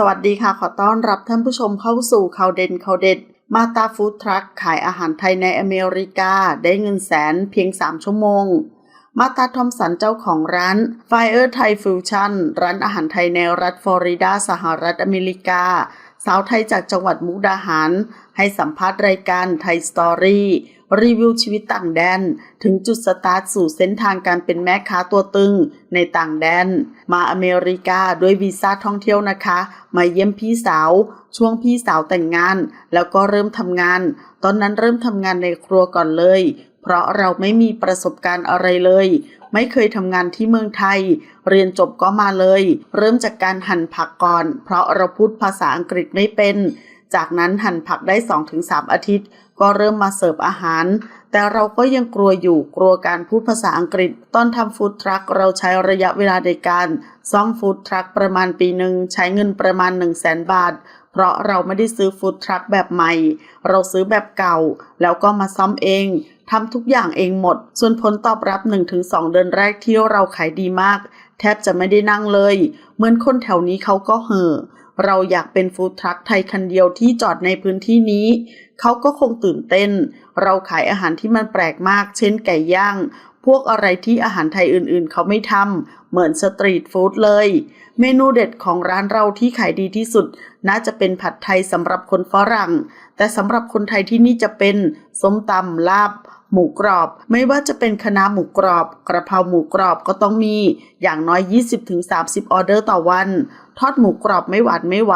สวัสดีค่ะ ขอต้อนรับท่านผู้ชมเข้าสู่ข่าวเด่นข่าวเด็ด มาตาฟู้ดทรัคขายอาหารไทยในอเมริกา ได้เงินแสนเพียง 3 ชั่วโมง มาตาทอมสันเจ้าของร้าน Fire Thai Fusion ร้านอาหารไทยในรัฐฟลอริดา สหรัฐอเมริกา สาวไทยจากจังหวัดมุกดาหาร ให้สัมภาษณ์รายการไทยสตอรี่ รีวิวชีวิตต่างแดน ถึงจุดสตาร์ทสู่เส้นทางการเป็นแม่ค้าตัวตึงในต่างแดน มาอเมริกาด้วยวีซ่าท่องเที่ยวนะคะ มาเยี่ยมพี่สาว ช่วงพี่สาวแต่งงาน แล้วก็เริ่มทำงาน ตอนนั้นเริ่มทำงานในครัวก่อนเลย เพราะเราไม่มีประสบการณ์อะไรเลย ไม่เคยทำงานที่เมืองไทย เรียนจบก็มาเลย เริ่มจากการหั่นผักก่อน เพราะเราพูดภาษาอังกฤษไม่เป็น จากนั้นหั่นผักได้ 2-3 อาทิตย์ ก็เริ่มมาเสิร์ฟอาหาร แต่เราก็ยังกลัวอยู่กลัวการพูดภาษาอังกฤษ ตอนทำฟู้ดทรัคเราใช้ระยะเวลาในการซ่อมฟู้ดทรัคประมาณปีหนึ่งใช้เงินประมาณ 1 0 0 0 0แสนบาท เพราะเราไม่ได้ซื้อฟู้ดทรัคแบบใหม่ เราซื้อแบบเก่า แล้วก็มาซ่อมเองทำทุกอย่างเองหมด ส่วนผลตอบรับ 1-2 เดือนแรกที่เราขายดีมาก แทบจะไม่ได้นั่งเลย เหมือนคนแถวนี้เขาก็เห่อ เราอยากเป็นฟู้ดทรัคไทยคันเดียวที่จอดในพื้นที่นี้ เขาก็คงตื่นเต้น เราขายอาหารที่มันแปลกมาก เช่นไก่ย่าง พวกอะไรที่อาหารไทยอื่นๆ เขาไม่ทำ เหมือนสตรีทฟู้ดเลย เมนูเด็ดของร้านเราที่ขายดีที่สุด น่าจะเป็นผัดไทยสำหรับคนฝรั่ง แต่สำหรับคนไทยที่นี่จะเป็นส้มตำลาบ หมูกรอบ ไม่ว่าจะเป็นคณะหมูกรอบ กระเพราหมูกรอบก็ต้องมีอย่างน้อย 20-30 ออเดอร์ต่อวัน ทอดหมูกรอบไม่หวานไม่ไหว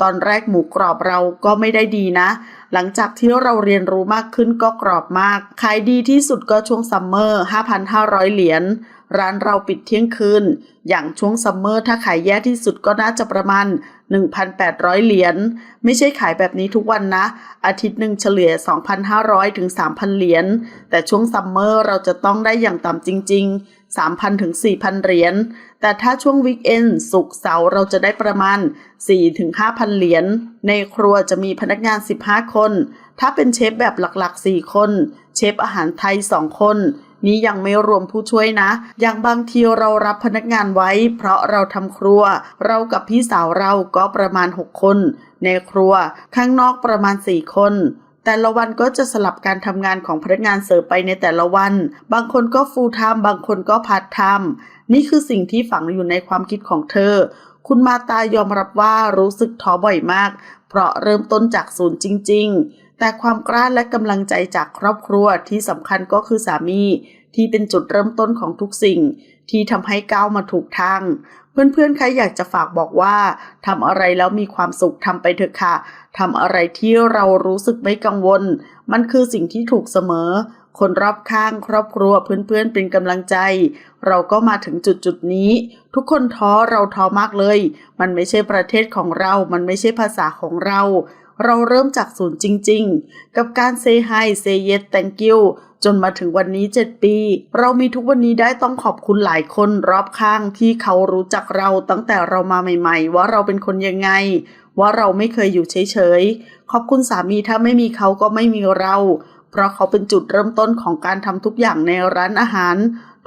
ตอนแรกหมูกรอบเราก็ไม่ได้ดีนะ หลังจากที่เราเรียนรู้มากขึ้นก็กรอบมาก ขายดีที่สุดก็ช่วงซัมเมอร์ 5,500 เหรียญ ร้านเราปิดเที่ยงคืน อย่างช่วงซัมเมอร์ถ้าขายแย่ที่สุดก็น่าจะประมาณ 1,800 เหรียญ ไม่ใช่ขายแบบนี้ทุกวันนะ อาทิตย์หนึ่งเฉลี่ย 2,500 ถึง 3,000 เหรียญ แต่ช่วงซัมเมอร์เราจะต้องได้อย่างต่ำจริง ๆ 3,000 ถึง 4,000 เหรียญ แต่ถ้าช่วงวีคเอนด์ศุกเสาร์เราจะได้ประมาณ 4 ถึง 5,000 เหรียญ ในครัวจะมีพนักงาน 15 คน ถ้าเป็นเชฟแบบหลักๆ 4 คน เชฟอาหารไทย 2 คน นี้ยังไม่รวมผู้ช่วยนะ อย่างบางทีเรารับพนักงานไว้ เพราะเราทำครัว เรากับพี่สาวเราก็ประมาณ 6 คน ในครัว ข้างนอกประมาณ 4 คน แต่ละวันก็จะสลับการทำงานของพนักงานเสิร์ฟไปในแต่ละวัน บางคนก็ฟูลไทม์บางคนก็พาร์ทไทม์นี่คือสิ่งที่ฝังอยู่ในความคิดของเธอ คุณมาตายอมรับว่ารู้สึกท้อบ่อยมาก เพราะเริ่มต้นจากศูนย์จริง ๆ แต่ความกล้าและกำลังใจจากครอบครัวที่สำคัญก็คือสามี ที่เป็นจุดเริ่มต้นของทุกสิ่ง ที่ทำให้ก้าวมาถูกทาง เพื่อนๆ ใครอยากจะฝากบอกว่าทำอะไรแล้วมีความสุขทำไปเถอะค่ะทำอะไรที่เรารู้สึกไม่กังวล มันคือสิ่งที่ถูกเสมอ คนรอบข้างครอบครัวเพื่อนๆ เป็นกำลังใจ เราก็มาถึงจุดจุดนี้ ทุกคนท้อเราท้อมากเลย มันไม่ใช่ประเทศของเรา มันไม่ใช่ภาษาของเรา เราเริ่มจากศูนย์จริง ๆ กับการ say hi say yes thank you จนมาถึงวันนี้ 7 ปี เรามีทุกวันนี้ได้ต้องขอบคุณหลายคนรอบข้างที่เขารู้จักเราตั้งแต่เรามาใหม่ ๆ ว่าเราเป็นคนยังไง ว่าเราไม่เคยอยู่เฉยๆ ขอบคุณสามีถ้าไม่มีเขาก็ไม่มีเรา เพราะเขาเป็นจุดเริ่มต้นของการทำทุกอย่างในร้านอาหาร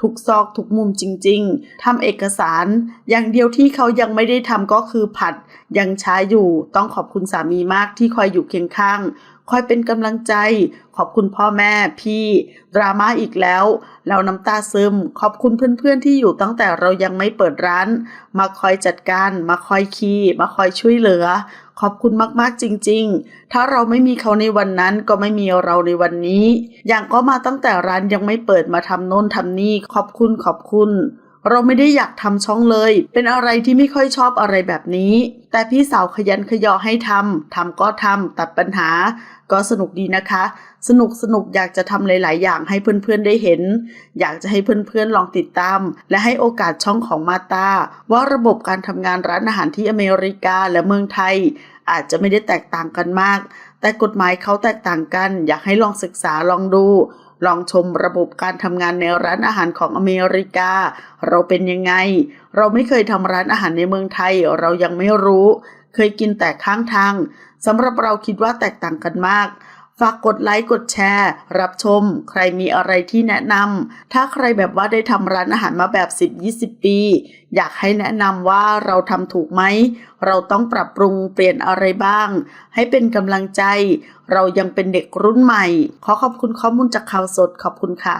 ทุกซอกทุกมุมจริง ๆทำเอกสาร อย่างเดียวที่เขายังไม่ได้ทำก็คือผัด ยังช้าอยู่ ต้องขอบคุณสามีมากที่คอยอยู่เคียงข้าง คอยเป็นกำลังใจ ขอบคุณพ่อแม่พี่ ดราม่าอีกแล้วแล้วน้ำตาซึม ขอบคุณเพื่อนๆที่อยู่ตั้งแต่เรายังไม่เปิดร้าน มาคอยจัดการ มาคอยคีย์มาคอยช่วยเหลือ ขอบคุณมากๆจริง ๆ ถ้าเราไม่มีเขาในวันนั้นก็ไม่มีเราในวันนี้ อย่างก็มาตั้งแต่ร้านยังไม่เปิดมาทำโน่นทำนี่ ขอบคุณขอบคุณ เราไม่ได้อยากทำช่องเลย เป็นอะไรที่ไม่ค่อยชอบอะไรแบบนี้ แต่พี่สาวขยันขยอให้ทำทำก็ทำตัดปัญหา ก็สนุกดีนะคะ สนุกสนุกอยากจะทำหลาย ๆ อย่างให้เพื่อนๆได้เห็น อยากจะให้เพื่อนๆลองติดตาม และให้โอกาสช่องของมาตา ว่าระบบการทำงานร้านอาหารที่อเมริกาและเมืองไทย อาจจะไม่ได้แตกต่างกันมาก แต่กฎหมายเขาแตกต่างกัน อยากให้ลองศึกษาลองดู ลองชมระบบการทำงานในร้านอาหารของอเมริกา เราเป็นยังไง เราไม่เคยทำร้านอาหารในเมืองไทย เรายังไม่รู้ เคยกินแต่ข้างทางสำหรับเราคิดว่าแตกต่างกันมาก ฝากกดไลค์กดแชร์ รับชม ใครมีอะไรที่แนะนำถ้าใครแบบว่าได้ทำร้านอาหารมาแบบ 10-20 ปี อยากให้แนะนำว่าเราทำถูกไหม เราต้องปรับปรุงเปลี่ยนอะไรบ้าง ให้เป็นกำลังใจ เรายังเป็นเด็กรุ่นใหม่ ขอขอบคุณข้อมูลจากข่าวสดขอบคุณค่ะ